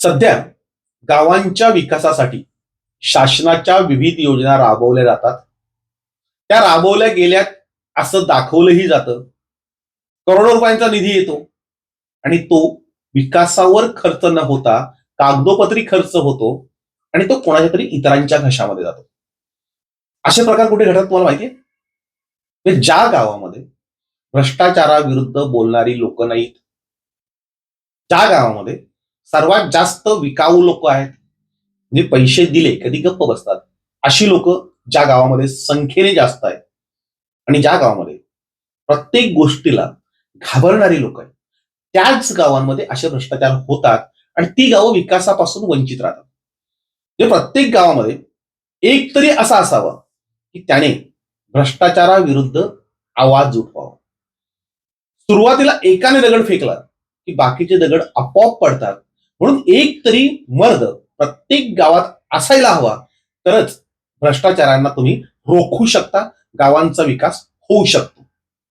सध्या गावांच्या विकासासाठी शासनाच्या विविध योजना राबवल्या जातात. त्या राबवल्या गेल्यात असं दाखवलंही जातं. करोडो रुपयांचा निधी येतो. आणि तो विकासावर खर्च न होता कागदोपत्री खर्च होतो आणि तो कोणाच्या तरी इतरांच्या घशामध्ये जातो. असे प्रकार कुठे घडतात तुम्हाला माहितीये म्हणजे ज्या गावामध्ये भ्रष्टाचाराविरुद्ध बोलणारी लोक नाहीत ज्या गावामध्ये सर्वात जास्त विकाऊ लोक आहेत. जे पैसे दिले कधी गप्प बसतात. अशी लोक ज्या गावामध्ये संख्येने जास्त आहेत. आणि ज्या गावामध्ये प्रत्येक गोष्टीला घाबरणारी लोक आहेत. त्याच गावांमध्ये असे भ्रष्टाचार होतात आणि ती गावं विकासापासून वंचित राहतात. म्हणजे प्रत्येक गावामध्ये एक तरी असा असावा की त्याने भ्रष्टाचाराविरुद्ध आवाज उठवावा. सुरुवातीला एकाने दगड फेकला की बाकीचे दगड आपोआप पडतात. म्हणून एक तरी मर्द प्रत्येक गावात असायला हवा. तरच भ्रष्टाचारांना तुम्ही रोखू शकता गावांचा विकास होऊ शकतो.